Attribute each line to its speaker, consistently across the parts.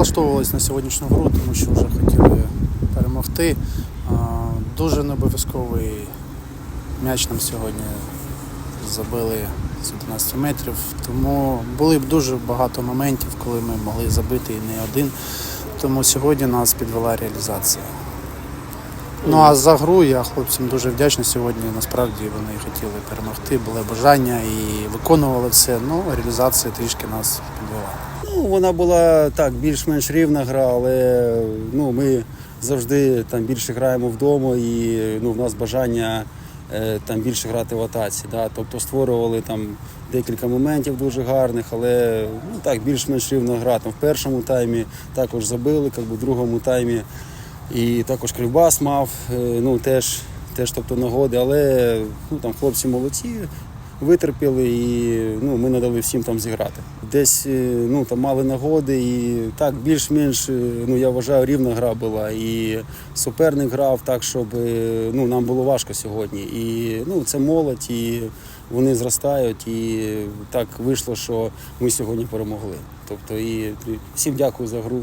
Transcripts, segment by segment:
Speaker 1: налаштовувалися на сьогоднішню гру, тому що вже хотіли перемогти. Дуже Дуже необов'язковий м'яч нам сьогодні забили з 11 метрів. Тому були б дуже багато моментів, коли ми могли забити і не один. Тому сьогодні нас підвела реалізація. Ну а за гру я хлопцям дуже вдячний сьогодні. Насправді вони хотіли перемогти, було бажання і виконували все. Ну, реалізація трішки нас підвела.
Speaker 2: Ну, вона була так, більш-менш рівна гра, але ну, ми завжди там більше граємо вдома і ну, в нас бажання е, там більше грати в атаці. Да? Тобто створювали там декілька моментів дуже гарних, але ну, так, більш-менш рівна гра. Там, в першому таймі також забили, як в другому таймі і також Кривбас мав, е, ну, теж, теж тобто, нагоди, але ну, там, хлопці молодці, витерпіли і ну, ми не дали всім там зіграти. Десь е, ну, там мали нагоди і так більш-менш е, ну, я вважаю, рівна гра була. І суперник грав так, щоб ну, нам було важко сьогодні. І ну, це молодь, і вони зростають. І так вийшло, що ми сьогодні перемогли. Тобто і всім дякую за гру,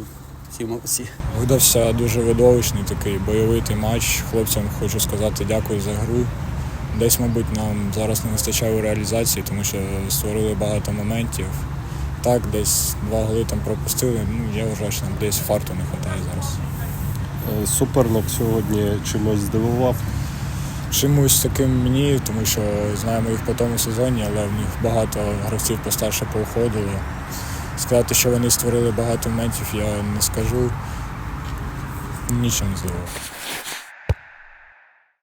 Speaker 2: всі молодці.
Speaker 3: Видався дуже видовищний такий бойовитий матч. Хлопцям хочу сказати дякую за гру. Десь, мабуть, нам зараз не вистачає у реалізації, тому що створили багато моментів. Так, десь два голи там пропустили. Ну, я вважаю, що нам десь фарту не вистачає зараз.
Speaker 4: Е, Суперник сьогодні чимось здивував.
Speaker 3: Чимось таким мені, тому що знаємо їх по тому сезоні, але в них багато гравців постарше поуходили. Сказати, що вони створили багато моментів, я не скажу. Нічого не здивував.